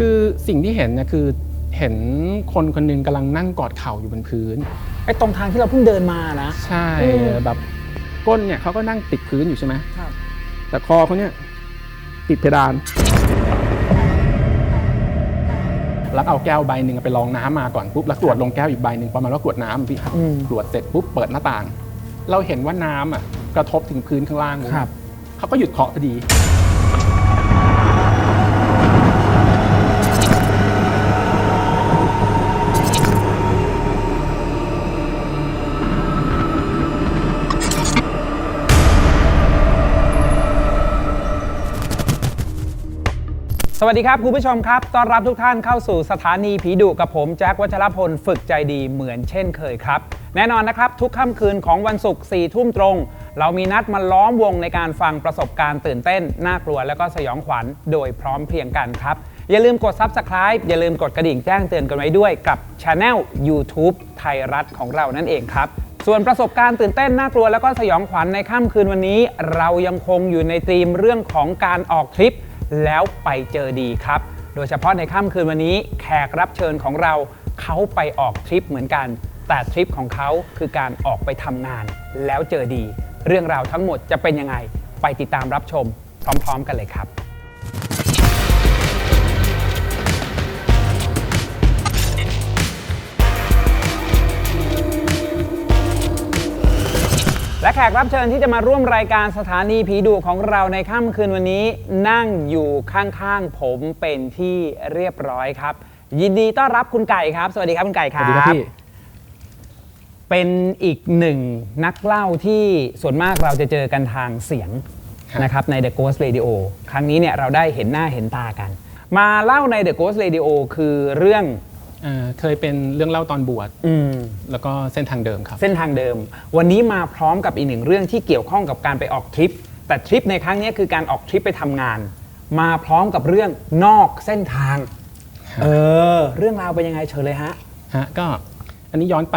คือสิ่งที่เห็นเนี่ยคือเห็นคนคนหนึงกำลังนั่งกอดเข่าอยู่บนพื้น ไอ้ตรงทางที่เราเพิ่งเดินมานะ ใช่อืม แบบก้นเนี่ยเขาก็นั่งติดพื้นอยู่ใช่ไหมครับแต่คอเขาเนี่ยติดเพดาน แล้วเอาแก้วใบหนึ่งไปลองน้ำมาก่อนปุ๊บแล้วกรวดลงแก้วอีกใบหนึ่งประมาณว่ากรวดน้ำพี่อืม กรวดเสร็จปุ๊บเปิดหน้าต่าง เราเห็นว่าน้ำอะกระทบถึงพื้นข้างล่างเลยครับ เขาก็หยุดเคาะพอดี สวัสดีครับคุณผู้ชมครับ ต้อนรับทุกท่านเข้าสู่สถานีผีดุกับผมแจ็ควัชรพลฝึกใจดีเหมือนเช่นเคยครับ แน่นอนนะครับ ทุกค่ำคืนของวันศุกร์สี่ทุ่มตรง เรามีนัดมาล้อมวงในการฟังประสบการณ์ตื่นเต้น น่ากลัวแล้วก็สยองขวัญโดยพร้อมเพรียงกันครับ อย่าลืมกด Subscribe อย่าลืมกดกระดิ่งแจ้งเตือนกันไว้ด้วยกับช anel YouTube ไทยรัฐของเรานั่นเองครับส่วนประสบการณ์ตื่นเต้นน่ากลัวแล้วก็สยองขวัญในค่ำคืนวันนี้ เรายังคงอยู่ในธีมเรื่องของการออกทริป แล้วไปเจอดีครับ โดยเฉพาะในค่ำคืนวันนี้แขกรับเชิญของเราเขาไปออกทริปเหมือนกัน แต่ทริปของเขาคือการออกไปทำงาน แล้วเจอดี เรื่องราวทั้งหมดจะเป็นยังไง ไปติดตามรับชม พร้อม ๆ กันเลยครับ และแขกรับเชิญที่จะมาร่วมรายการสถานีผีดุของเราในค่ำคืนวันนี้ นั่งอยู่ข้างๆ ผมเป็นที่เรียบร้อยครับ ยินดีต้อนรับคุณไก่ครับ สวัสดีครับคุณไก่คสรับวัสดีครับพี่เป็นอีกหนึ่งนักเล่าที่ส่วนมากเราจะเจอกันทางเสียงครับนะครับใน The Ghost Radio ครั้งนี้เนี่ยเราได้เห็นหน้าเห็นตากัน มาเล่าใน The Ghost Radio คือเรื่อง เอ่อเคยเป็นเรื่องเล่าตอนบวชอืม แล้วก็เส้นทางเดิมครับ เส้นทางเดิม วันนี้มาพร้อมกับอีกหนึ่งเรื่องที่เกี่ยวข้องกับการไปออกทริป แต่ทริปในครั้งนี้คือการออกทริปไปทำงาน มาพร้อมกับเรื่องนอกเส้นทาง เออ เรื่องราวเป็นยังไงเชิญเลยฮะ ฮะก็อันนี้ย้อนไป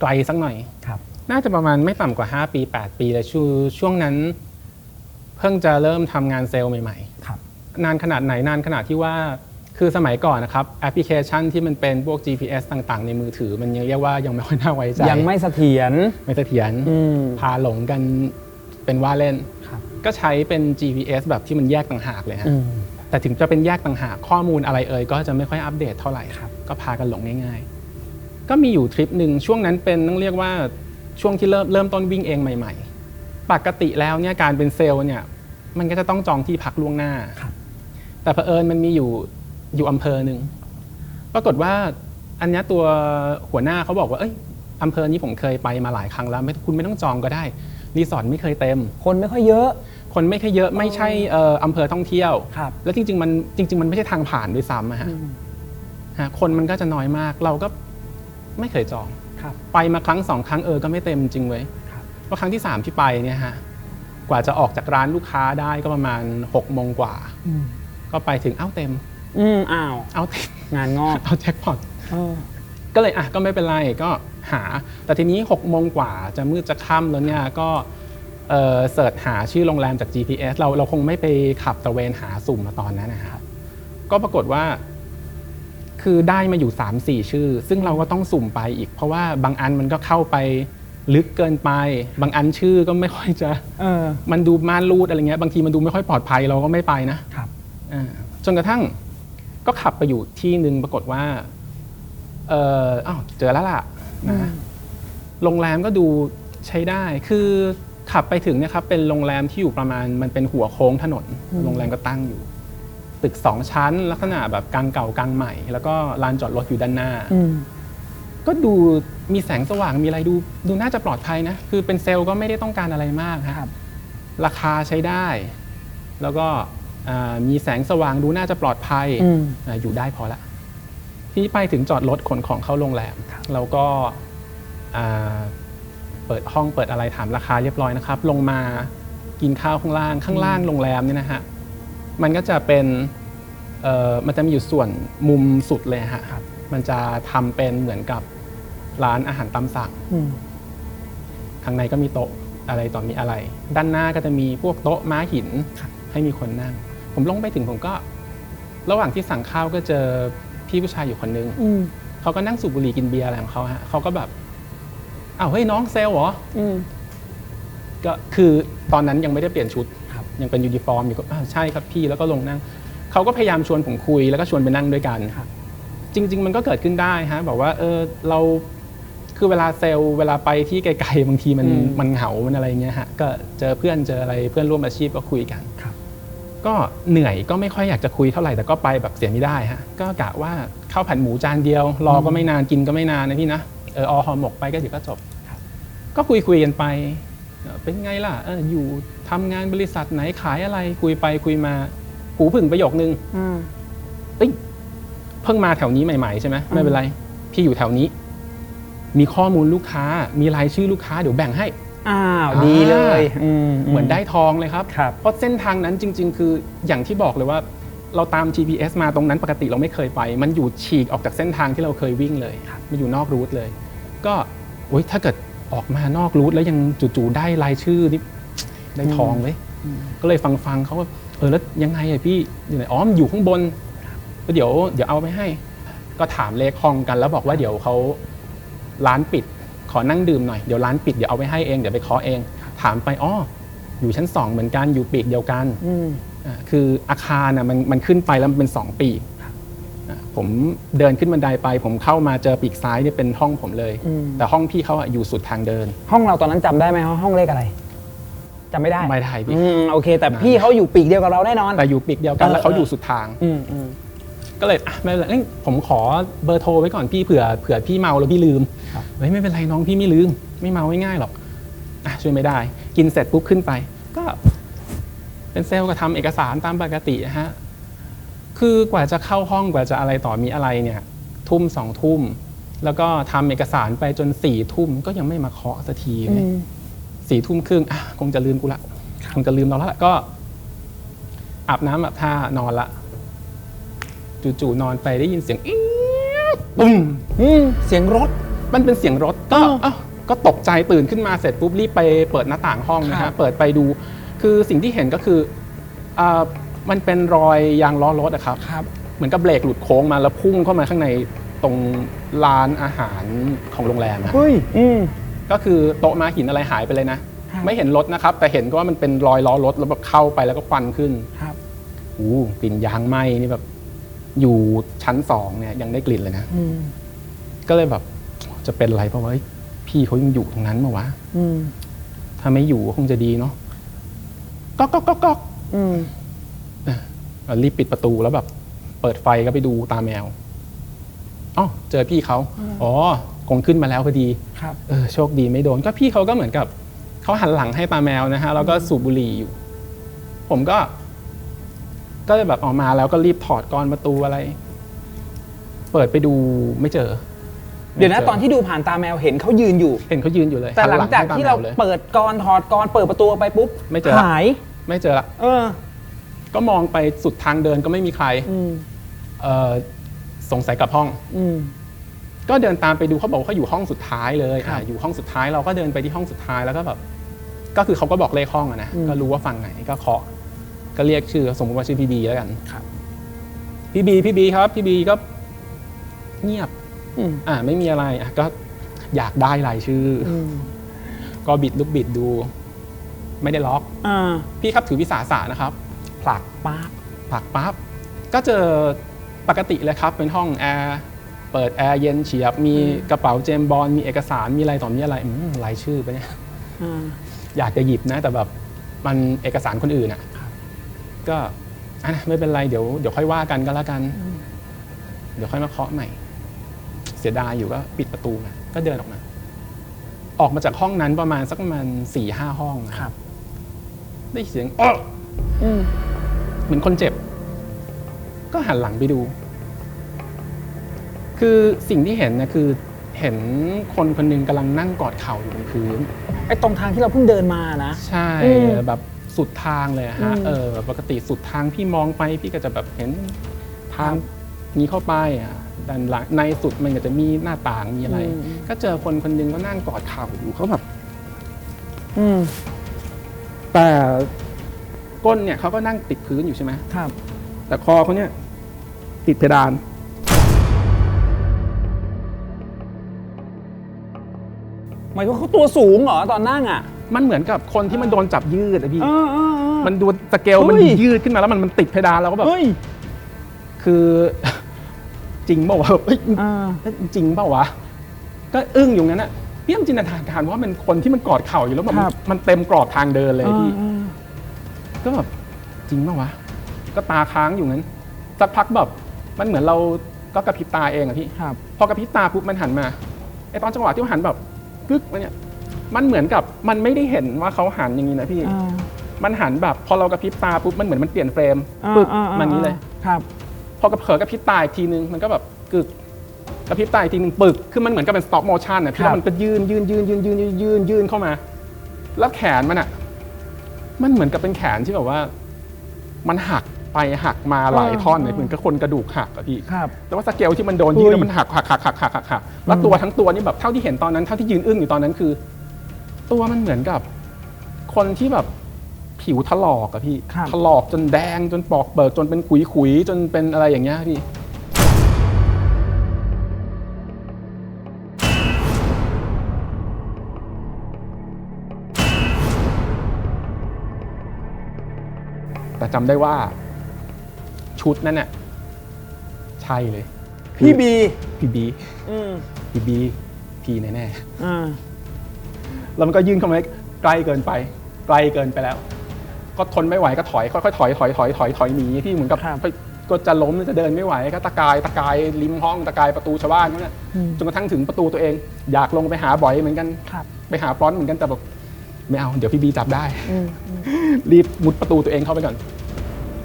ไกลสักหน่อย ครับ น่าจะประมาณไม่ต่ำกว่า 5 ปี 8 ปีเลยช่วงช่วงนั้น เพิ่งจะเริ่มทำงานเซลล์ใหม่ ครับ ๆ นานขนาดไหนนานขนาดที่ว่า คือสมัยก่อนนะครับแอปพลิเคชันที่มันเป็นพวก GPS ต่างๆ ในมือถือ มันยังเรียกว่ายังไม่ค่อยน่าไว้ใจยังไม่เสถียรไม่เสถียรอืมพาหลงกันเป็นว่าเล่นครับก็ใช้เป็น GPS แบบที่มันแยกต่างหากเลยฮะอืมแต่ถึงจะเป็นแยกต่างหากข้อมูลอะไรเอ่ยก็จะไม่ค่อยอัปเดตเท่าไหร่ครับก็พากันหลงง่าย ๆ ก็มีอยู่ทริปหนึ่งช่วงนั้นเป็นต้องเรียกว่าช่วงที่เริ่มเริ่มต้นวิ่งเองใหม่ ๆ ปกติแล้วเนี่ยการเป็นเซลล์เนี่ยมันก็จะต้องจองที่พักล่วงหน้าครับแต่เผอิญมันมีอยู่ อยู่อำเภอหนึ่งปรากฏว่าอันเนี้ยตัวหัวหน้าเขาบอกว่าเอ้ยอำเภอนี้ผมเคยไปมาหลายครั้งแล้วไม่คุณไม่ต้องจองก็ได้รีสอร์ทไม่เคยเต็ม คนไม่ค่อยเยอะ คนไม่ค่อยเยอะไม่ใช่เอ่ออำเภอท่องเที่ยวครับแล้วจริงๆมันจริง ๆ มันไม่ใช่ทางผ่านด้วยซ้ำอะฮะฮะคนมันก็จะน้อยมากเราก็ไม่เคยจองครับไปมาครั้งสองครั้งเออก็ไม่เต็มจริงเว้ยครับเพราะครั้งที่สามที่ไปเนี่ยฮะกว่าจะออกจากร้านลูกค้าได้ก็ประมาณ6กโมงกว่า ก็ไปถึงเอ้าเต็ม อืมอ้าว เอ้าเต็มงานงอกเอาแจ็คพอตเออก็เลยอะก็ไม่เป็นไรก็หา แต่ทีนี้6กโมงกว่าจะมืดจะค่ำแล้วเนี่ยก็เอ่อเสิร์ชหาชื่อโรงแรมจาก GPS เราเราคงไม่ไปขับตระเวนหาสุ่มมาตอนนั้นนะครับ ก็ปรากฏว่า คือได้มาอยู่ 3 4 ชื่อ ซึ่งเราก็ต้องสุ่มไปอีก เพราะว่าบางอันมันก็เข้าไปลึกเกินไป บางอันชื่อก็ไม่ค่อยจะเออมันดูม่านรูดอะไรเงี้ย บางทีมันดูไม่ค่อยปลอดภัยเราก็ไม่ไปนะครับอ่าจนกระทั่ง ก็ขับไปอยู่ที่หนึ่งปรากฏว่า เอออ้าวเจอแล้วล่ะนะโรงแรมก็ดูใช้ได้ คือขับไปถึงเนี่ยครับเป็นโรงแรมที่อยู่ประมาณมันเป็นหัวโค้งถนน โรงแรมก็ตั้งอยู่ ตึกสองชั้น ลักษณะแบบกลางเก่ากลางใหม่ แล้วก็ลานจอดรถอยู่ด้านหน้าอืมก็ดูมีแสงสว่างมีอะไรดูดูน่าจะปลอดภัยนะ คือเป็นเซลล์ก็ไม่ได้ต้องการอะไรมากฮะครับ ราคาใช้ได้ แล้วก็อ่า มีแสงสว่างดูน่าจะปลอดภัยอืมอ่าอยู่ได้พอละที่ไปถึงจอดรถขนของเข้าโรงแรมครับเราก็อ่าเปิดห้องเปิดอะไรถามราคาเรียบร้อยนะครับ ลงมากินข้าวข้างล่างข้างล่างโรงแรมเนี่ยนะฮะมันก็จะเป็นเอ่อมันจะมีอยู่ส่วนมุมสุดเลยฮะครับมันจะทำเป็นเหมือนกับร้านอาหารตามสั่งอืมข้างในก็มีโต๊ะอะไรต่อมีอะไร ด้านหน้าก็จะมีพวกโต๊ะม้าหินครับให้มีคนนั่ง ผมลงไปถึงผมก็ ระหว่างที่สั่งข้าวก็เจอพี่ผู้ชายอยู่คนนึงอืมเขาก็นั่งสูบบุหรี่กินเบียร์อะไรของเขาฮะเขาก็แบบอ้าวเฮ้ยน้องเซลลเหรออืมก็คือตอนนั้นยังไม่ได้เปลี่ยนชุดครับยังเป็นยูนิฟอร์มอยู่ก็อ้าวใช่ครับพี่แล้วก็ลงนั่งเขาก็พยายามชวนผมคุยแล้วก็ชวนไปนั่งด้วยกันครับจริง ๆ มันก็เกิดขึ้นได้ฮะบอกว่าเออเราคือเวลาเซลล์เวลาไปที่ไกลๆบางทีมันอืมมันเหงามันอะไรเงี้ยฮะก็เจอเพื่อนเจออะไรเพื่อนร่วมอาชีพก็คุยกันครับ ก็เหนื่อยก็ไม่ค่อยอยากจะคุยเท่าไหร่แต่ก็ไปแบบเสียไม่ได้ฮะก็กะว่าข้าวผัดหมูจานเดียว รอก็ไม่นานกินก็ไม่นานนะพี่นะเอออห่อหมกไปก็เดี๋ยวก็จบ ก็คุยคุยกันไปเอ่อเป็นไงล่ะเอออยู่ทำงานบริษัทไหนขายอะไรคุยไปคุยมาหูผึ่งประโยคนึงอืมเอ้ยเพิ่งมาแถวนี้ใหม่ๆใช่ไหมไม่เป็นไร พี่อยู่แถวนี้ มีข้อมูลลูกค้า มีรายชื่อลูกค้าเดี๋ยวแบ่งให้ อ้าวอ่าดีเลยอืเหมือนได้ทองเลยครับครับเพราะเส้นทางนั้นจริง ๆ คืออย่างที่บอกเลยว่าเราตาม GPS มาตรงนั้นปกติเราไม่เคยไป มันอยู่ฉีกออกจากเส้นทางที่เราเคยวิ่งเลยมันอยู่นอกรูทเลย ก็โอ๊ยถ้าเกิดออกมานอกรูทแล้วยังจู่ๆได้รายชื่อนี่ได้ทองเลยก็เลยฟังฟังๆเขาว่าเออแล้วยังไงอะพี่อยู่ไหนอ๋อมันอยู่ข้างบนก็เดี๋ยวเดี๋ยวเอาไปให้ ก็ถามเลขห้องกันแล้วบอกว่าเดี๋ยวเขาร้านปิดข อนั่งดื่มหน่อยเดี๋ยวร้านปิดเดี๋ยวเอาไปให้เองเดี๋ยวไปเคาะเอง ถามไปอ๋ออยู่ชั้นสองเหมือนกันอยู่ปีกเดียวกันอืมอ่าคืออาคารน่ะมันมันขึ้นไปแล้วมันเป็นสองปีกอ่าผมเดินขึ้นบันไดไป ผมเข้ามาเจอปีกซ้ายเนี่ยเป็นห้องผมเลยอืมแต่ห้องพี่เขาอะอยู่สุดทางเดิน ห้องเราตอนนั้นจำได้ไหมว่าห้องเลขอะไรจำไม่ได้ไม่ได้พี่อืมโอเค แต่พี่เขาอยู่ปีกเดียวกับเราแน่นอนแต่อยู่ปีกเดียวกันเออแล้วเขาเออออยู่สุดทางอืมอืม ก็เลยอะไม่เป็นไรเอ้ยผมขอเบอร์โทรไว้ก่อนพี่เผื่อเผื่อพี่เมาแล้วพี่ลืมครับ เฮ้ยไม่เป็นไรน้องพี่ไม่ลืม ไม่เมาง่ายๆหรอกอะช่วยไม่ได้ กินเสร็จปุ๊บขึ้นไป ก็ เป็นเซลล์ก็ทำเอกสารตามปกติอะฮะคือกว่าจะเข้าห้องกว่าจะอะไรต่อมีอะไรเนี่ย ทุ่มสองทุ่ม แล้วก็ทำเอกสารไปจนสี่ทุ่มก็ยังไม่มาเคาะสักทีเลยสี่ทุ่มครึ่งอะคงจะลืมกูละ คงจะลืมเราละก็อาบน้ำอาบท่านอนละ จู่ๆนอนไปได้ยินเสียงอี๊ดปุ้มอืมเสียงรถมันเป็นเสียงรถก็เออเอ้าก็ตกใจตื่นขึ้นมาเสร็จปุ๊บรีบไปเปิดหน้าต่างห้องนะครัฮะบเปิดไปดู คือสิ่งที่เห็นก็คืออ่ามันเป็นรอยยางล้อรถอะครับครับ เหมือนกับเบรกหลุดโค้งมาแล้วพุ่งเข้ามาข้างในตรงร้านอาหารของโรงแรมอะเฮ้ยอืมก็คือโต๊ะม้าหินอะไรหายไปเลยนะครับไม่เห็นรถนะครับ แต่เห็นก็ว่ามันเป็นรอยล้อรถแล้วแบบเข้าไปแล้วก็ควันขึ้น ครับอู้กลิ่นยางไหม้นี่แบบ อยู่ชั้นสองเนี่ยยังได้กลิ่นเลยนะอืมก็เลยแบบจะเป็นไรเพราะว่าเฮ้ยพี่เขายังอยู่ตรงนั้นมาวะอืมถ้าไม่อยู่ก็คงจะดีเนาะก็ก็ก็ก็อืมรีบปิดประตูแล้วแบบ เปิดไฟก็ไปดูตาแมวอ๋อเจอพี่เขาอ๋อคงขึ้นมาแล้วพอดีครับเออโชคดีไม่โดน ก็พี่เขาก็เหมือนกับเขาหันหลังให้ตาแมวนะฮะแล้วก็สูบบุหรี่อยู่ ผมก็ ก็เลยแบบออกมาแล้วก็รีบถอดกรอนประตูอะไร เปิดไปดูไม่เจอ เดี๋ยวนะไม่จตอนที่ดูผ่านตาแมวเห็นเขายืนอยู่ เห็นเขายืนอยู่เลยแต่หลังจากนที่เราให้ตมแมวลยเปิดกรอนถอดกรอนเปิดประตูออกไปปุ๊บไม่เจอละหาย ไม่เจอละเออ ก็มองไปสุดทางเดินก็ไม่มีใครอืมเออสงสัยกลับห้อง อืมก็เดินตามไปดูเขาบอกว่าเขาอยู่ห้องสุดท้ายเลยครับอะอยู่ห้องสุดท้ายเราก็เดินไปที่ห้องสุดท้ายแล้วก็แบบก็คือเขาก็บอกเลขห้องอะนะอืมก็รู้ว่าฝั่งไหนก็เคาะ ก็เรียกชื่อสมมติว่าชื่อพี่บีแล้วกันครับ พี่บีพี่บีครับพี่บีก็เงียบอืมอ่า ไม่มีอะไรอะก็อยากได้รายชื่อออืมก็บิดลูกบิดดู ไม่ได้ล็อกอ่าพี่ครับถือวิสาสะนะครับ ผลักป๊าบผลักปั๊บก็เจอปกติเลยครับ เป็นห้องแอร์เปิดแอร์เย็นเฉียบ มีกระเป๋าเจมส์บอลมีเอกสารมีอะไรต่อมีอะไรอืมรายชื่อไปะเนี่ยอ่าอยากจะหยิบนะ แต่แบบมันเอกสารคนอื่นอะ ก็อะไม่เป็นไรเดี๋ยวเดี๋ยวค่อยว่ากันก็แล้วกัน เดี๋ยวค่อยมาเคาะใหม่ เสียดายอยู่ก็ปิดประตูมาก็เดินออกมา ออกมาจากห้องนั้นประมาณสักประมาณสี่ห้าห้องนะครับ ได้เสียงอ้ออืมเหมือนคนเจ็บ ก็หันหลังไปดู คือสิ่งที่เห็นนะคือเห็นคนคนหนึงกำลังนั่งกอดเข่าอยู่บนพื้นไอ้ตรงทางที่เราเพิ่งเดินมานะ ใช่อืมแบบ สุดทางเลยอะฮะอืมเออปกติสุดทางพี่มองไปพี่ก็จะแบบเห็นทางนี้เข้าไปอะด้านหลังในสุดมันก็จะมีหน้าต่างมีอะไร ก็เจอคนคนหนึงก็นั่งกอดเข่าอยู่เขาแบบอืมแต่ก้นเนี่ยเขาก็นั่งติดพื้นอยู่ใช่ไหมครับ แต่คอเขาเนี่ย ติดเพดานหมายถึงว่าเขาตัวสูงเหรอตอนนั่งอะ มันเหมือนกับคนที่มันโดนจับยืดอะพี่เออเออเออมันดูสเกลมันเฮ้ย ยืดขึ้นมาแล้วมันมันติดเพดานเราก็แบบ เฮ้ยคือ จริงเปล่าวะเอ้ยอ่า จริงเปล่าวะ ก็อึ้งอยู่งั้นอะพี่ยังจินตนาการว่ามันคนที่มันกอดเข่าอยู่แล้วแบบครับ มันเต็มกรอบทางเดินเลยพี่ อ่า ก็แบบจริงเปล่าวะ ก็ตาค้างอยู่งั้น สักพักแบบมันเหมือนเราก็กระพริบตาเองอะพี่ ครับ พอกระพริบตาปุ๊บมันหันมาไอตอนจังหวะที่มันหันแบบกึกมาเนี่ย มันเหมือนกับมันไม่ได้เห็นว่าเขาหันอย่างนี้นะพี่ อ่ามันหันแบบ พอเรากระพริบตาปุ๊บมันเหมือนมันเปลี่ยนเฟรมอ่าปึ๊บอ่าอ่ามันนี้เลย ครับ พอกระเผลอกระพริบตาอีกทีนึงมันก็แบบกึกกระพริบตาอีกทีนึงปึกคือมันเหมือนกับเป็น stop motion นะพี่ครับ แล้วมันก็ยืนยืนยืนยืนยืนยืนยืนยืนเข้ามา แล้วแขนมันอะ มันเหมือนกับเป็นแขนที่แบบว่า มันหักไปหักมาหลายท่อนเลยเหมือนกับคนกระดูกหักอะพี่ครับ แต่ว่าสเกลที่มันโดนยืดเฮ้ย แล้วมันหักหักหักหักหักหักหักแล้วตัวทั้งตัวนี่แบบเท่าที่เห็นตอนนั้นเท่าที่ยืนอึ้งอยู่ตอนนั้นคือ ตัวมันเหมือนกับคนที่แบบผิวถลอกอะพี่ครับ ถลอกจนแดงจนปอกเปิกจนเป็นขุยขุยๆจนเป็นอะไรอย่างเงี้ยพี่ แต่จำได้ว่า ชุดนั้นน่ะใช่เลยพี่บี พี่บีอืมพี่บีพี่แน่อ่าๆ แล้วมันก็ยื่นเข้ามาใกล้เกินไปไกลเกินไปแล้ว ก็ทนไม่ไหวก็ถอยค่อยๆถอยถอยถอยถอยถอยหนีที่เหมือนกับครับก็จะล้มจะเดินไม่ไหวก็ตะกายตะกายริมห้องตะกายประตูชาวบ้านนั่นแหละอืมจนกระทั่งถึงประตูตัวเอง อยากลงไปหาบ่อยเหมือนกันครับไปหาฟรอนต์เหมือนกันแต่แบบไม่เอาเดี๋ยวพี่บีจับได้อืมรีบมุดประตูตัวเองเข้าไปก่อน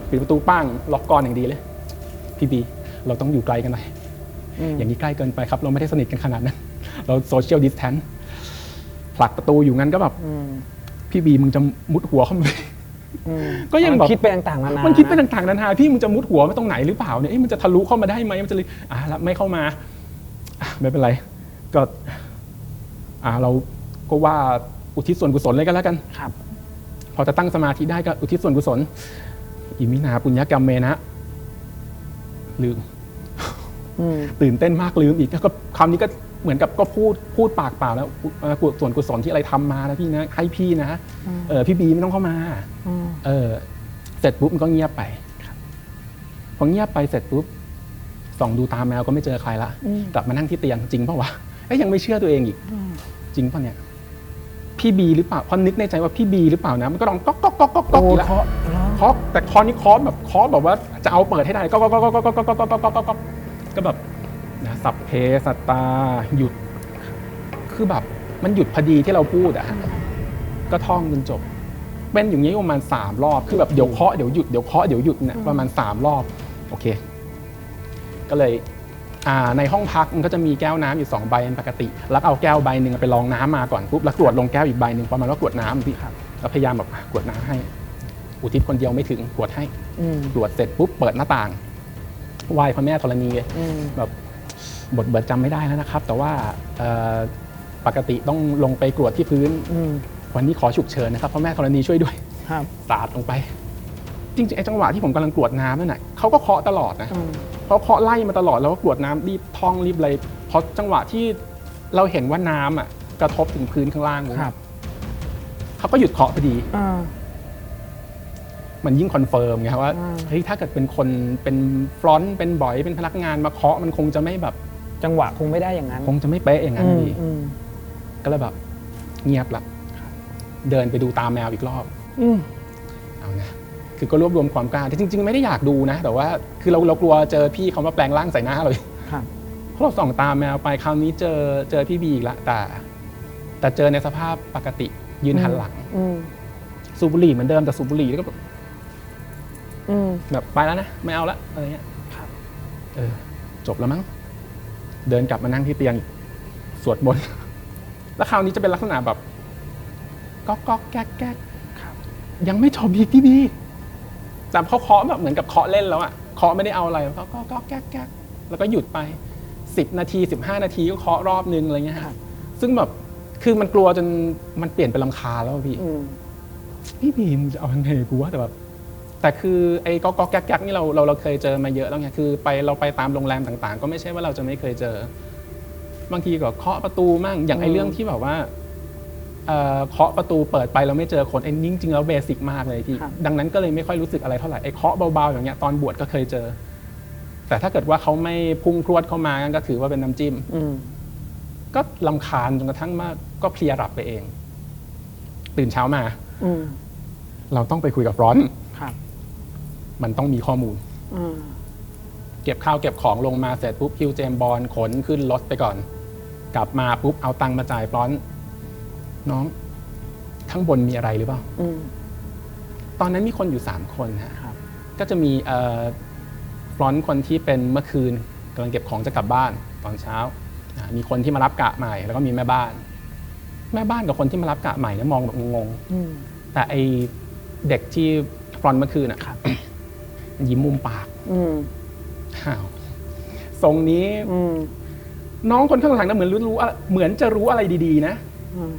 ปิดประตูป้างล็อกกรอนอย่างดีเลย พี่บีเราต้องอยู่ไกลกันหน่อยอืมอย่างนี้ใกล้เกินไปครับ เราไม่ได้สนิทกันขนาดนั้นเราโซเชียลดิสแทน ผลักประตูอยู่งั้นก็แบบอืมพี่บีมึงจะมุดหัวเข้ามาอืมก็ยังแบบคิดไปต่างๆนานามันคิดไปต่างๆนานาพี่มึงจะมุดหัวมาตรงไหนหรือเปล่าเนี่ยเอ๊ะมันจะทะลุเข้ามาได้ไหมมันจะเลยอ่าแล้วไม่เข้ามาอะไม่เป็นไร ก็ อ่าเราก็ว่าอุทิศส่วนกุศลเลยกันแล้วกันครับ พอจะตั้งสมาธิได้ก็อุทิศส่วนกุศลอิมินาปุญญกรรมเมนะลืมอืมตื่นเต้นมากลืมอีกแล้วก็คำนี้ก็ เหมือนกับก็พูดพูดปากเปล่าแล้วเอ่อส่วนกุศลที่อะไรทำมานะพี่นะให้พี่นะเออพี่บีไม่ต้องเข้ามาอืมเออเสร็จปุ๊บมันก็เงียบไปพอเงียบไปเสร็จปุ๊บส่องดูตาแมวก็ไม่เจอใครละอืมกลับมานั่งที่เตียงจริงเปล่าวะเอ้ยยังไม่เชื่อตัวเองอีกจริงป่ะเนี่ยพี่บีหรือเปล่าเพราะนึกในใจว่าพี่บีหรือเปล่านะมันก็ลองก๊อกก๊อกก๊อกก๊อกก๊อกโอ้อีกแล้วเคาะเหรอเคาะแต่เคาะนี่เคาะแบบเคาะแบบว่าจะเอาเปิดให้ได้ก็ก็ก็ก็ก็ก็ก็ก็ก็ก็ก็ก็แบบ นะสับเพสัตตาหยุด คือแบบมันหยุดพอดีที่เราพูดอะก็ท่องจนจบ เป็นอย่างนี้ประมาณสามรอบคือแบบเดี๋ยวเคาะเดี๋ยวหยุดเดี๋ยวเคาะเดี๋ยวหยุดเนี่ยประมาณสามรอบโอเค ก็เลยอ่าในห้องพักมันก็จะมีแก้วน้ำอยู่สองใบเป็นปกติ แล้วเอาแก้วใบหนึ่งไปรองน้ำมาก่อนปุ๊บแล้วกรวดลงแก้วอีกใบหนึ่งประมาณว่ากรวดน้ำพี่ครับแล้วพยายามแบบอะกรวดน้ำให้ อุทิศคนเดียวไม่ถึงกรวดให้อืมตรวจเสร็จปุ๊บเปิดหน้าต่างไหว้พระแม่ธรณีเลยอืมแบบ บทเบิดจำไม่ได้แล้วนะครับ แต่ว่าเอ่อปกติต้องลงไปกรวดที่พื้นอืมวันนี้ขอฉุกเฉินนะครับพระแม่ธรณีช่วยด้วยครับสาดลงไป จริงๆไอ้จังหวะที่ผมกำลังกรวดน้ำนั่นแหละเขาก็เคาะตลอดนะอืมเขาเคาะไล่มาตลอดแล้วก็กรวดน้ำรีบท่องรีบอะไรเพราะจังหวะที่เราเห็นว่าน้ำอะ กระทบถึงพื้นข้างล่างครับเขาก็หยุดเคาะพอดีอ่ามันยิ่งคอนเฟิร์มไงครับว่าอืมเฮ้ยถ้าเกิดเป็นคนเป็นฟรอนต์เป็นบอยเป็นพนักงานมาเคาะมันคงจะไม่แบบ จังหวะคงไม่ได้อย่างนั้น คงจะไม่เป๊ะอย่างนั้นอืมดีอืมก็เลยแบบเงียบละเดินไปดูตามแมวอีกรอบอืมเอานะคือก็รวบรวมความกล้าแต่จริง ๆ ไม่ได้อยากดูนะ แต่ว่า คือเราเรากลัวเจอพี่เขามาแปลงร่างใส่หน้าเราอีกครับเพราะเราส่องตามแมวไปคราวนี้เจอเจอพี่บีอีกละแต่แต่เจอในสภาพปกติยืนหันหลังอืมสูบบุหรี่เหมือนเดิมแต่สูบบุหรี่แล้วก็แบบอืมแบบไปแล้วนะไม่เอาละอะไรเงี้ยครับเออ จบแล้วมั้ง เดินกลับมานั่งที่เตียงอีกสวดมนต์ แล้วคราวนี้จะเป็นลักษณะแบบก๊อกก๊อกแก๊กแก๊กครับยังไม่จบอีกพี่บีแต่เขาเคาะแบบเหมือนกับเคาะเล่นแล้วอะเคาะไม่ได้เอาอะไรก็ก็ก็แก๊กแก๊กแล้วก็หยุดไปสิบนาทีสิบห้านาทีก็เคาะรอบนึงอะไรเงี้ยฮะซึ่งแบบคือมันกลัวจนมันเปลี่ยนเป็นลำคาญแล้วอะพี่อืมพี่บีมงจะเอายังไงกูว่าแต่แบบ แต่คือไอ้ก๊อกก๊อกแก๊กแก๊กนี่เราเราเราเคยเจอมาเยอะแล้วไงคือไปเราไปตามโรงแรมต่างๆ ก็ไม่ใช่ว่าเราจะไม่เคยเจอ บางทีก็เคาะประตูมั่งอย่างไอ้อืมเรื่องที่แบบว่าเอ่อเคาะประตูเปิดไปเราไม่เจอคนไอ้นี่จริงๆแล้วเบสิกมากเลยพี่ดังนั้นก็เลยไม่ค่อยรู้สึกอะไรเท่าไหร่ไอ้เคาะเบาๆอย่างเงี้ยตอนบวชก็เคยเจอ แต่ถ้าเกิดว่าเขาไม่พุ่งพรวดเข้ามางั้นก็ถือว่าเป็นน้ำจิ้มอืมก็ลำคาญจนกระทั่งมากก็เพลียหลับไปเอง ตื่นเช้ามาอืมเราต้องไปคุยกับร้อนครับ มันต้องมีข้อมูลอืมเก็บข้าวเก็บของลงมาเสร็จปุ๊บฮิวเจมส์บอลขนขึ้นรถไปก่อน กลับมาปุ๊บเอาตังค์มาจ่ายฟรอนต์น้องข้างบนมีอะไรหรือเปล่าอืมตอนนั้นมีคนอยู่สามคนฮะครับ ก็จะมีเอ่อฟรอนต์คนที่เป็นเมื่อคืนกำลังเก็บของจะกลับบ้านตอนเช้าอ่ามีคนที่มารับกะใหม่ แล้วก็มีแม่บ้าน แม่บ้านกับคนที่มารับกะใหม่เนี่ยมองแบบงงอืมๆแต่ไอเด็กที่ฟรอนต์เมื่อคืนอะครับ ยิ้มมุมปากอืมอ้าวทรงนี้อืมน้องคนข้างหลังนะเหมือนรู้รู้อะเหมือนจะรู้อะไรดีๆนะอืม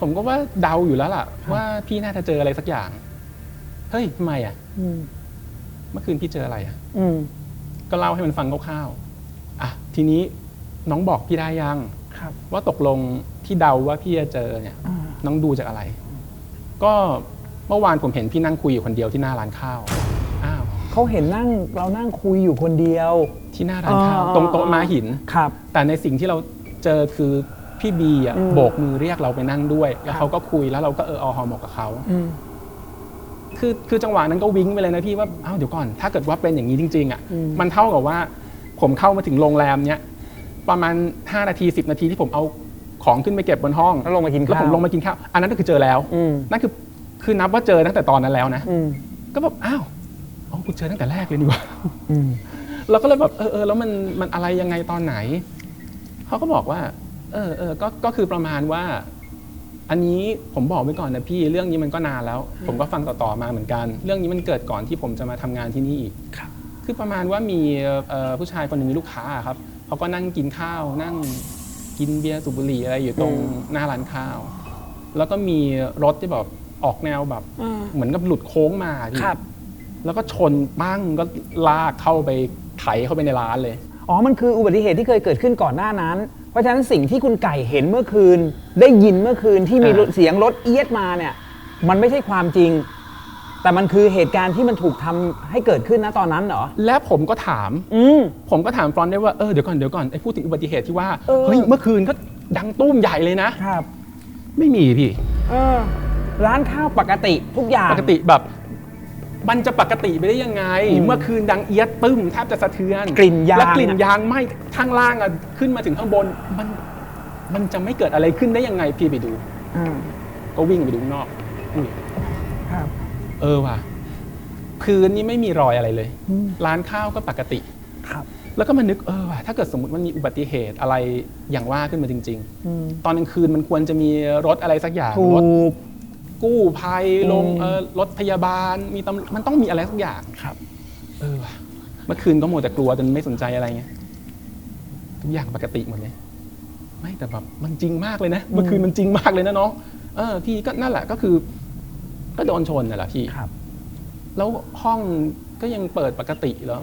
ผมก็ว่าเดาอยู่แล้วล่ะครับว่าพี่น่าจะเจออะไรสักอย่าง เฮ้ยทำไมอะอืมเมื่อคืนพี่เจออะไรอะอืมก็เล่าให้มันฟังคร่าวๆอะทีนี้น้องบอกพี่ได้ยังครับว่าตกลงที่เดาว่าพี่จะเจอเนี่ยอ่าน้องดูจากอะไร ก็เมื่อวานผมเห็นพี่นั่งคุยอยู่คนเดียวที่หน้าร้านข้าวอ้าว เขาเห็นนั่งเรานั่งคุยอยู่คนเดียว ที่หน้าร้านข้าวอ๋อตรงโต๊ะม้าหินครับ แต่ในสิ่งที่เราเจอคือพี่บีอะอืมโบกมือเรียกเราไปนั่งด้วย แล้ครัวบเขาก็คุยแล้วเราก็เออเอาหอหมกกับเขาอืมคือคือจังหวะนั้นก็วิ้งไปเลยนะพี่ว่าเอ้าเดี๋ยวก่อน ถ้าเกิดว่าเป็นอย่างนี้จริง ๆ อะอืมมันเท่ากับว่า ผมเข้ามาถึงโรงแรมเนี้ยประมาณ 5 นาที 10 นาทีที่ผมเอาของขึ้นไปเก็บบนห้องแล้วลงมากินแล้วข้าวผมลงมากินข้าวอันนั้นก็คือเจอแล้วอืมนั่นคือคือนับว่าเจอตั้งแต่ตอนนั้นแล้วนะอืมก็แบบอ้าวอ๋อ กูเจอตั้งแต่แรกเลยนี่หว่าอืมเราก็เลยแบบเออเออแล้วมันมันอะไรยังไงตอนไหน เขาก็บอกว่า เออเออก็ก็คือประมาณว่า อันนี้ผมบอกไว้ก่อนนะพี่เรื่องนี้มันก็นานแล้ว ผมก็ฟังต่อๆมาเหมือนกัน เรื่องนี้มันเกิดก่อนที่ผมจะมาทำงานที่นี่อีกครับคือประมาณว่ามีเอ่อผู้ชายคนหนึ่งมีลูกค้าครับเขาก็นั่งกินข้าวนั่งกินเบียร์สูบบุหรี่อะไรอยู่ตรงอืมหน้าร้านข้าว แล้วก็มีรถที่แบบออกแนวแบบอ่าเหมือนกับหลุดโค้งมาพี่ครับ แล้วก็ชนปั้งก็ลากเข้าไปไถเข้าไปในร้านเลย อ๋อ มันคืออุบัติเหตุที่เคยเกิดขึ้นก่อนหน้านั้น เพราะฉะนั้นสิ่งที่คุณไก่เห็นเมื่อคืน ได้ยินเมื่อคืนที่มีอ่าเสียงรถเอียดมาเนี่ย มันไม่ใช่ความจริง แต่มันคือเหตุการณ์ที่มันถูกทำให้เกิดขึ้นนะตอนนั้นเหรอ และผมก็ถาม อืมผมก็ถามฟรอนต์ได้ว่า เออ เดี๋ยวก่อน เดี๋ยวก่อน ไอ้พูดถึงอุบัติเหตุที่ว่าเออเฮ้ย เมื่อคืนก็ดังตุ้มใหญ่เลยนะ ครับ ไม่มีพี่ เออ ร้านข้าวปกติทุกอย่าง ปกติแบบ มันจะปกติไปได้ยังไงอืมเมื่อคืนดังเอียดตึ้มแทบจะสะเทือนกลิ่นยางและกลิ่นยางไหม้ข้างล่างอะขึ้นมาถึงข้างบนมันมันจะไม่เกิดอะไรขึ้นได้ยังไงพี่ไปดูอ่าก็วิ่งไปดูข้างนอกอุ้ยครับเออว่ะพื้นนี่ไม่มีรอยอะไรเลยอืมร้านข้าวก็ปกติครับ แล้วก็มานึกเออว่ะถ้าเกิดสมมติมันมีอุบัติเหตุอะไรอย่างว่าขึ้นมาจริงอืมๆตอนกลางคืนมันควรจะมีรถอะไรสักอย่างถูรถ กกู้ภัยลงอืมเออรถพยาบาลมีตำรวจมันต้องมีอะไรสักอย่างครับเออว่ะเมื่อคืนก็โมวแต่กลัวจนไม่สนใจอะไรเงี้ยทุกอย่างปกติหมดเลยไม่แต่แบบมันจริงมากเลยนะเมื่อคืนมันจริงมากเลยนะน้องเออพี่ก็นั่นแหละก็คือ ก็โดนชนน่ะแหละพี่ครับ แล้วห้องก็ยังเปิดปกติแล้ว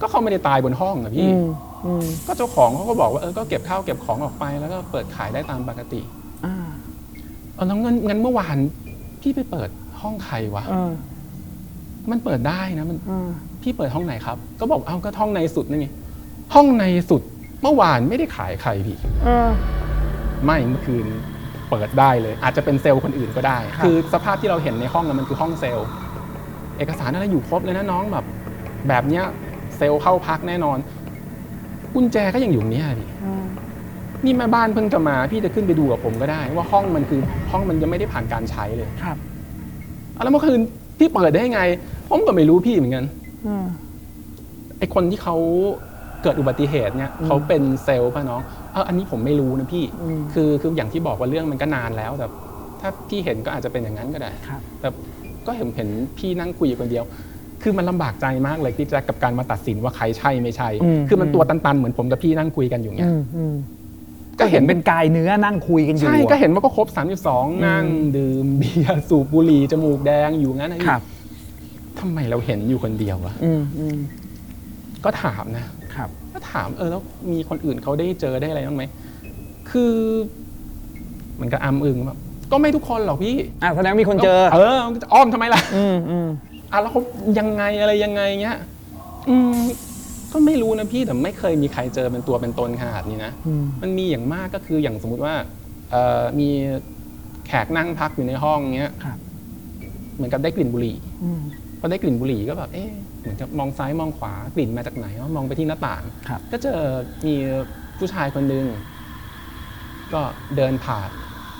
ก็เขาไม่ได้ตายบนห้องอะพี่อืมอืมก็เจ้าของเขาก็บอกว่าเออก็เก็บข้าวเก็บของออกไปแล้วก็เปิดขายได้ตามปกติอ่าเออแล้วงั้นงั้นเมื่อวาน พี่ไปเปิดห้องใครวะเออ มันเปิดได้นะมันอ่าพี่เปิดห้องไหนครับ ก็บอกเอาก็ห้องในสุดนี่ไงห้องในสุดเมื่อวานไม่ได้ขายใครพี่ เออ ไม่เมื่อคืนเปิดได้เลย อาจจะเป็นเซลล์คนอื่นก็ได้ ครับ คือสภาพที่เราเห็นในห้องน่ะมันคือห้องเซลล์ เอกสารอะไรอยู่ครบเลยนะน้องแบบ แบบเนี้ยเซลล์เข้าพักแน่นอนกุญแจก็ยังอยู่เนี้ยพี่อ่า นี่แม่บ้านเพิ่งจะมา พี่จะขึ้นไปดูกับผมก็ได้ ว่าห้องมันคือห้องมันยังไม่ได้ผ่านการใช้เลยครับอะแล้วเมื่อคืนพี่เปิดได้ยังไง ผมก็ไม่รู้พี่เหมือนกันอ่าไอคนที่เขาเกิดอุบัติเหตุเนี่ยอืมเขาเป็นเซลล์ป่ะน้องเอออันนี้ผมไม่รู้นะพี่ อืม คือคืออย่างที่บอกว่าเรื่องมันก็นานแล้วแต่ถ้าพี่เห็นก็อาจจะเป็นอย่างนั้นก็ได้ ครับ แต่ก็เห็นเห็นพี่นั่งคุยอยู่คนเดียว คือมันลำบากใจมากเลยพี่แจ็คกับการมาตัดสินว่าใครใช่ไม่ใช่ อืม คือมันตัวตันๆเหมือนผมกับพี่นั่งคุยกันอยู่เนี่ย อืมอืม ก็เห็นเป็เป็นนกายเนื้อนั่งคุยกันอยู่ใช่อะก็เห็นว่าก็ครบ32นั่งดื่มเบียร์สูบบุหรี่จมูกแดงอยู่งั้นนะพี่ครับทำไมเราเห็นอยู่คนเดียววะอืมอืมก็ถามนะครับ ก็ถามเออแล้วมีคนอื่นเขาได้เจอได้อะไรบ้างไหมคือมันก็อ้ำอึงแบบก็ไม่ทุกคนหรอกพี่อะแสดงว่ามีคนเจอ เออจะอ้อมทำไมล่ะ อืมอืมอะแล้วเขายังไงอะไรยังไงเงี้ย อืม ก็ไม่รู้นะพี่แต่ไม่เคยมีใครเจอเป็นตัวเป็นตนขนาดนี้นะอืมมันมีอย่างมากก็คืออย่างสมมุติว่าเอ่อมีแขกนั่งพักอยู่ในห้องเงี้ยครับเหมือนกับได้กลิ่นบุหรี่อืมพอได้กลิ่นบุหรี่ก็แบบเอ๊ะเหมือนจะมองซ้ายมองขวากลิ่นมาจากไหนก็มองไปที่หน้าต่างครับก็เจอมีผู้ชายคนหนึ่งก็เดินผ่าน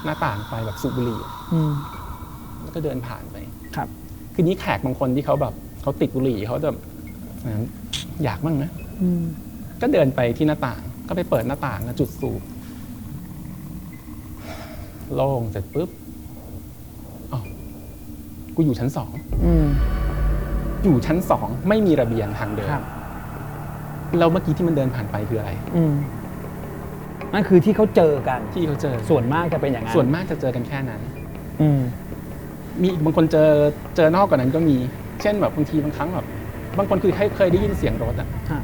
หน้าต่างไปแบบสูบบุหรี่อืมแล้วก็เดินผ่านไปครับ คือนี้แขกบางคนที่เขาแบบเขาติดบุหรี่เขาจะ อ่าอยากบ้างนะอืมก็เดินไปที่หน้าต่าง ก็ไปเปิดหน้าต่างแล้วจุดสูบโล่งเสร็จปุ๊บอ๋อกูอยู่ชั้นสองอืมอยู่ชั้นสองไม่มีระเบียงทางเดินครับแล้วเมื่อกี้ที่มันเดินผ่านไปคืออะไรอืมนั่นคือที่เขาเจอกันที่เขาเจอ ส่วนมากจะเป็นอย่างนั้นส่วนมากจะเจอกันแค่นั้น อืมมีอีกบางคนเจอเจอนอกกว่านั้นก็มี เช่นแบบบางทีบางครั้งแบบ บางคนคือเคยเคยได้ยินเสียงรถอะฮะ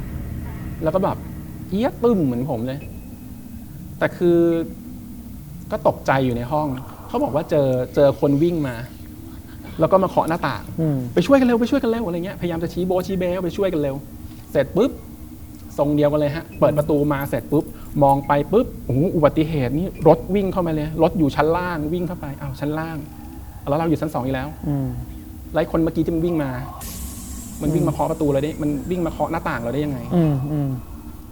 แล้วก็แบบเอี๊ยดตึ้มเหมือนผมเลย แต่คือก็ตกใจอยู่ในห้อง เขาบอกว่าเจอเจอคนวิ่งมา แล้วก็มาเคาะหน้าต่างอืมไปช่วยกันเร็วไปช่วยกันเร็วอะไรเงี้ยพยายามจะชี้โบะชี้เบลไปช่วยกันเร็ว เสร็จปุ๊บทรงเดียวกันเลยฮะ เปิดประตูมาเสร็จปุ๊บ มองไปปุ๊บโอ้โหอุบัติเหตุนี่รถวิ่งเข้ามาเลย รถอยู่ชั้นล่างวิ่งเข้าไปอ้าวชั้นล่าง แล้วเราอยู่ชั้นสองอีกแล้วอืมไล่คนเมื่อกี้ที่มันวิ่งมา มันวิ่งมาเคาะประตูเราได้มันวิ่งมาเคาะหน้าต่างเราได้ยังไง อืมอืม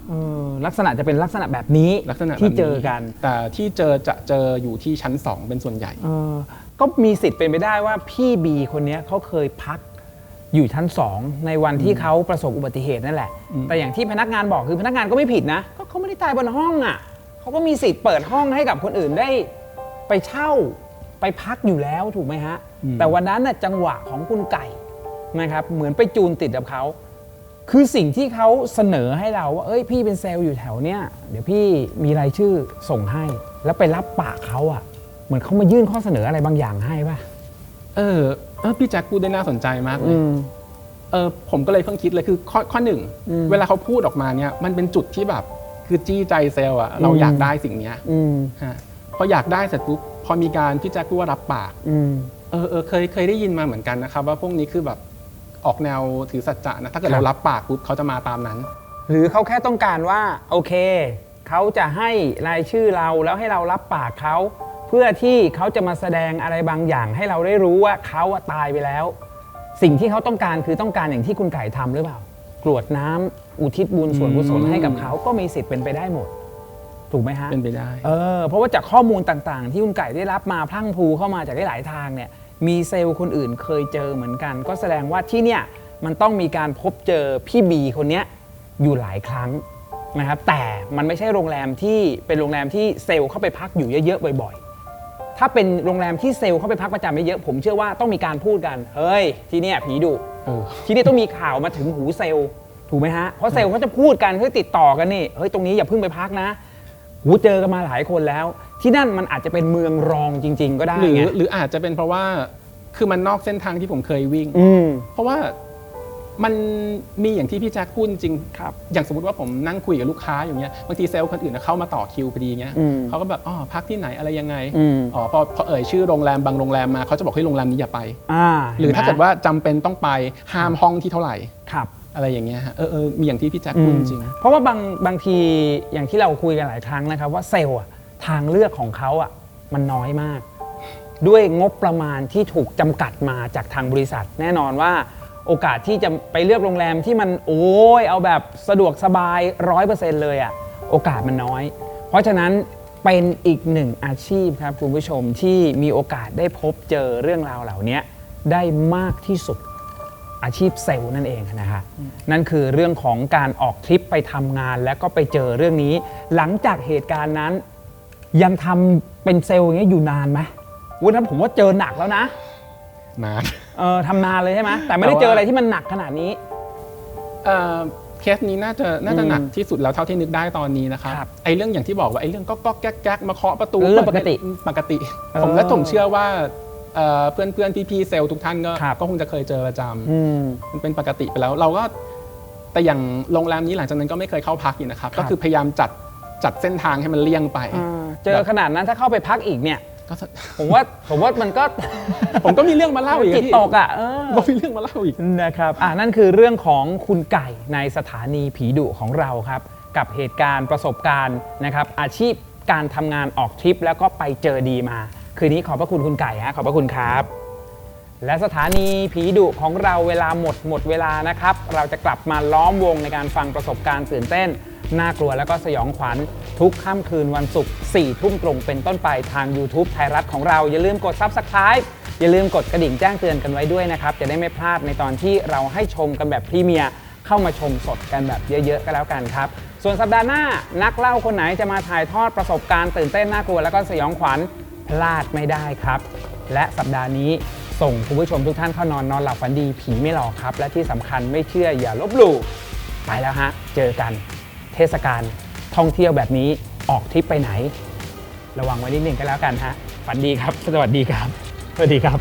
เออลักษณะจะเป็นลักษณะแบบนี้ลักษณะที่แบบเจอกัน แต่ที่เจอจะเจออยู่ที่ชั้นสองเป็นส่วนใหญ่ เออก็มีสิทธิ์เป็นไปได้ว่าพี่บีคนเนี้ยเขาเคยพักอยู่ชั้นสองในวันที่เขาประสบอุบัติเหตุนั่นแหละ อืม แต่อย่างที่พนักงานบอกคือพนักงานก็ไม่ผิดนะ ก็เขาไม่ได้ตายบนห้องอะเขาก็มีสิทธิ์เปิดห้องให้กับคนอื่นได้ ไปเช่าไปพักอยู่แล้วถูกไหมฮะ แต่วันนั้นน่ะจังหวะของคุณไก่ นะครับเหมือนไปจูนติดกับเขาคือสิ่งที่เขาเสนอให้เราว่าเอ้ยพี่เป็นเซลล์อยู่แถวเนี้ยเดี๋ยวพี่มีรายชื่อส่งให้ แล้วไปรับปากเขาอะ เหมือนเขามายื่นข้อเสนออะไรบางอย่างให้ป่ะเออเออพี่แจ็คพูดได้น่าสนใจมากเลยเออผมก็เลยเพิ่งคิดเลยคือข้อข้อหนึ่งอืมเวลาเขาพูดออกมาเนี่ย มันเป็นจุดที่แบบคือจี้ใจเซลล์อะเราอืมอยากได้สิ่งเนี้ยอืมฮะพออยากได้เสร็จปุ๊บพอมีการพี่แจ็คพูดว่ารับปากอืมเออเออเคยเคยได้ยินมาเหมือนกันนะครับ ว่าพวกนี้คือแบบ ออกแนวถือสัจจะนะถ้าเกิดครับเรารับปากปุ๊บเขาจะมาตามนั้น หรือเขาแค่ต้องการว่าโอเคเขาจะให้รายชื่อเราแล้วให้เรารับปากเขาเพื่อที่เขาจะมาแสดงอะไรบางอย่างให้เราได้รู้ว่าเขาอะตายไปแล้ว สิ่งที่เขาต้องการคือต้องการอย่างที่คุณไก่ทำหรือเปล่ากรวดน้ำอุทิศบุญส่วนกุศลให้กับเขาก็มีสิทธิ์เป็นไปได้หมด ถูกไหมฮะเป็นไปได้เออเพราะว่าจากข้อมูลต่างๆ ที่คุณไก่ได้รับมาพลั่งพลูเข้ามาจากหลายๆทางเนี่ยมีเซลล์คนอื่นเคยเจอเหมือนกัน ก็แสดงว่าที่เนี่ยมันต้องมีการพบเจอพี่บีคนเนี้ยอยู่หลายครั้งนะครับ แต่มันไม่ใช่โรงแรมที่เป็นโรงแรมที่เซลล์เข้าไปพักอยู่เยอะๆบ่อย ๆ ถ้าเป็นโรงแรมที่เซลล์เข้าไปพักประจำเยอะๆผมเชื่อว่าต้องมีการพูดกัน เฮ้ย ที่เนี่ยผีดุเออที่นี่ต้องมีข่าวมาถึงหูเซลล์ถูกไหมฮะเพราะเซลล์เขาจะพูดกันเขาติดต่อกันนี่เฮ้ยตรงนี้อย่าเพิ่งไปพักนะหูเจอกันมาหลายคนแล้ว ที่นั่นมันอาจจะเป็นเมืองรองจริง ๆ ก็ได้หรือไงหรืออาจจะเป็นเพราะว่าคือมันนอกเส้นทางที่ผมเคยวิ่ง อืม เพราะว่ามันมีอย่างที่พี่แจ็คพูดจริงครับอย่างสมมติว่าผมนั่งคุยกับลูกค้าอย่างเงี้ยบางทีเซลล์คนอื่นนะเข้ามาต่อคิวพอดีเงี้ยอืมเขาก็แบบอ๋อพักที่ไหนอะไรยังไงอืม อ๋อพอพอเอ่ยชื่อโรงแรมบางโรงแรมมาเขาจะบอกให้ยโรงแรมนี้อย่าไป อ่าหรือห็นไมถ้าเกิดว่าจำเป็นต้องไปห้ามห้องที่เท่าไหร่ ครับ อะไรอย่างเงี้ยฮะเออเออมีอย่างที่พี่แจ็คพูดจริง เพราะว่าบางบางทีอย่างที่เราคุยกันหลายครั้งนะครับว่าเซลล์อะ ทางเลือกของเขาอะมันน้อยมาก ด้วยงบประมาณที่ถูกจำกัดมาจากทางบริษัท แน่นอนว่าโอกาสที่จะไปเลือกโรงแรมที่มันโอ้ยเอาแบบสะดวกสบายร้อยเปอร์เซ็นต์เลยอะ่ะโอกาสมันน้อย เพราะฉะนั้นเป็นอีกหนึ่งอาชีพครับคุณผู้ชมที่มีโอกาสได้พบเจอเรื่องราวเหล่านี้ได้มากที่สุดอาชีพเซลล์นั่นเองนะคะนั่นคือเรื่องของการออกทริปไปทำงาน แล้วก็ไปเจอเรื่องนี้ หลังจากเหตุการณ์นั้น ยังทำเป็นเซลล์อย่างเงี้ยอยู่นานไหมวันนั้นผมว่าเจอหนักแล้วนะๆนานเออทำนานเลยใช่ไหมแต่ไม่ได้แต่ว่าเจออะไรที่มันหนักขนาดนี้เอ่อเคสนี้น่าจะน่าจะอืมหนักที่สุดแล้วเท่าที่นึกได้ตอนนี้นะครับครับไอ้เรื่องอย่างที่บอกว่าไอ้เรื่องก็ก็แก๊กแก๊กมาเคาะประตูเรื่องปกติปกติเออผมและผมเชื่อว่าเอ่อเพื่อนเพื่อนพี่ๆเซลล์ทุกท่านก็ครับก็คงจะเคยเจอประจำอืมมันเป็นปกติไปแล้ว เราก็แต่อย่างโรงแรมนี้หลังจากนั้นก็ไม่เคยเข้าพักอีกนะครับครับก็คือพยายามจัดจัดเส้นทางให้มันเลี่ยงไปอ่า เจอขนาดนั้นถ้าเข้าไปพักอีกเนี่ย ก็ผมว่าผมว่ามันก็ ผมก็มีเรื่องมาเล่าอีกจิตพี่ตกอะเออก็มีเรื่องมาเล่าอีกนะครับอ่านั่นคือเรื่องของคุณไก่ในสถานีผีดุของเราครับ กับเหตุการณ์ประสบการณ์นะครับ อาชีพการทำงานออกทริปแล้วก็ไปเจอดีมา คืนนี้ขอบพระคุณคุณไก่ฮะขอบพระคุณครับ และสถานีผีดุของเราเวลาหมดหมดเวลานะครับ เราจะกลับมาล้อมวงในการฟังประสบการณ์ตื่นเต้น น่ากลัวแล้วก็สยองขวัญทุกค่ำคืนวันศุกร์4ทุ่มตรงเป็นต้นไปทาง YouTube ไทยรัฐของเราอย่าลืมกด Subscribe อย่าลืมกดกระดิ่งแจ้งเตือนกันไว้ด้วยนะครับ จะได้ไม่พลาดในตอนที่เราให้ชมกันแบบพรีเมียร์เข้ามาชมสดกันแบบเยอะๆก็แล้วกันครับ ส่วนสัปดาห์หน้านักเล่าคนไหนจะมาถ่ายทอดประสบการณ์ตื่นเต้นน่ากลัวแล้วก็สยองขวัญพลาดไม่ได้ครับ และสัปดาห์นี้ส่งคุณผู้ชมทุกท่านเข้านอนนอนหลับฝันดีผีไม่หลอกครับ และที่สำคัญไม่เชื่ออย่าลบหลู่ไปแล้วฮะ เจอกัน เทศกาลท่องเที่ยวแบบนี้ออกทริปไปไหน ระวังไว้นิดนึงก็แล้วกันฮะฝันดีครับ สวัสดีครับ สวัสดีครับ